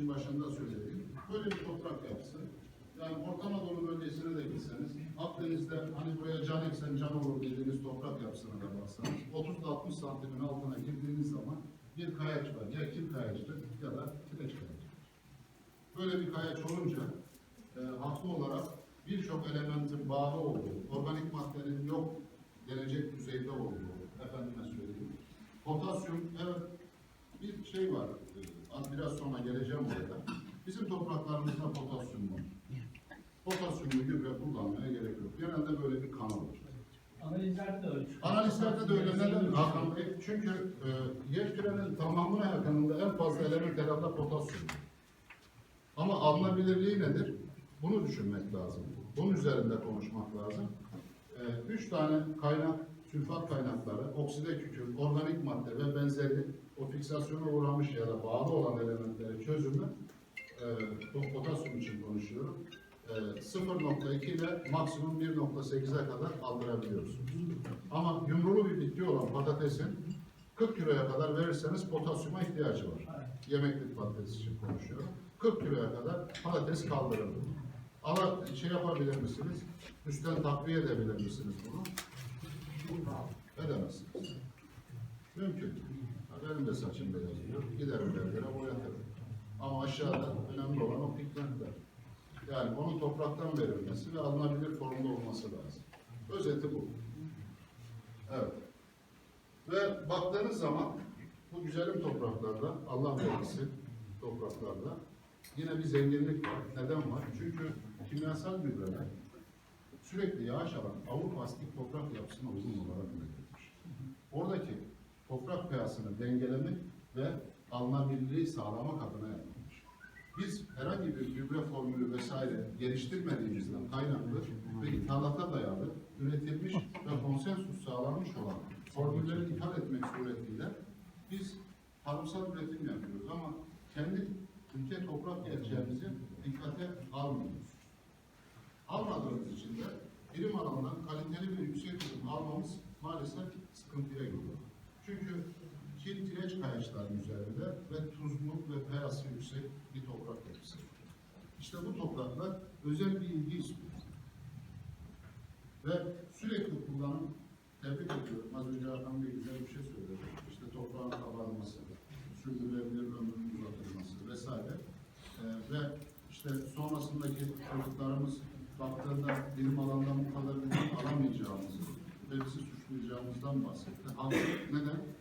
çıkışın başında söylediğim böyle bir toprak yapısı. Yani Orta Anadolu bölgesine de gitseniz, Akdeniz'de hani buraya can eksen can olur dediğiniz toprak yapısına da baksanız, 30-60 santimin altına girdiğiniz zaman bir kayaç var. Ya kil kayaçtır ya da kireç kayaçtır. Böyle bir kayaç olunca e, haklı olarak birçok elementin bağlı olduğu, organik maddenin yok denecek düzeyde olduğu, efendime söyleyeyim. Potasyum, evet bir şey var, e, biraz sonra geleceğim oraya. Bizim topraklarımızda potasyum var. Potasyumlu gübre kullanmaya gerek yok. Genelde böyle bir kanal var. Analizlerde de öyle. Analizlerde de öyle neden Hakan Bey? Çünkü e, yer kürenin tamamına yakınında en fazla element herhalde potasyum. Ama alınabilirliği nedir? Bunu düşünmek lazım. Bunun üzerinde konuşmak lazım. E, üç tane kaynak, sülfat kaynakları, okside kükürt, organik madde ve benzeri o fiksasyona uğramış ya da bağlı olan elementleri çözümü e, potasyum için konuşuyorum. E, 0.2 ile maksimum 1.8'e kadar aldırabiliyorsunuz. Ama yumrulu bir bitki olan patatesin 40 kiloya kadar verirseniz potasyuma ihtiyacı var. Yemeklik patates için konuşuyorum. 40 kiloya kadar patates kaldırılır. Ama şey yapabilir misiniz? Üstten takviye edebilir misiniz bunu? Edemezsiniz. Mümkün. Benim de saçım beyazlıyor. Giderim berbere boyatırım. Ama aşağıda önemli olan o pigmentler. Yani onun topraktan verilmesi ve alınabilir formda olması lazım. Özeti bu. Evet. Ve baktığınız zaman bu güzelim topraklarda, Allah vergisi topraklarda yine bir zenginlik var. Neden var? Çünkü kimyasal gübreler sürekli yağış alan Avrupa astik toprak yapısına uygun olarak üretilmiş. Oradaki toprak pH'sını dengelemek ve alınabilirliği sağlamak adına yapılmış. Biz herhangi bir gübre formülü vesaire geliştirmediğimizden kaynaklı ve ithalata dayalı üretilmiş ve konsensus sağlanmış olan formülleri ithal etmek suretiyle biz tarımsal üretim yapıyoruz ama kendi ülke toprak gerçeğimizi dikkate almıyoruz. Almadığımız için de birim alanından kaliteli ve yüksek ürün almamız maalesef sıkıntıya giriyor. Çünkü kil kireç kayaçların üzerinde ve tuzluluk ve pH'si yüksek bir toprak yapısı. İşte bu topraklar özel bir ilgi istiyor. Ve sürekli kullanım, tebrik ediyorum. Az önce Hakan Bey güzel bir şey söyledi. İşte toprağın kabarması, sürdürülebilir ömrünün uzatılması vesaire. Ee, ve işte sonrasındaki çocuklarımız baktığında bilim alanından bu kadar suçlayacağımızdan bahsetti. Haklı. Neden?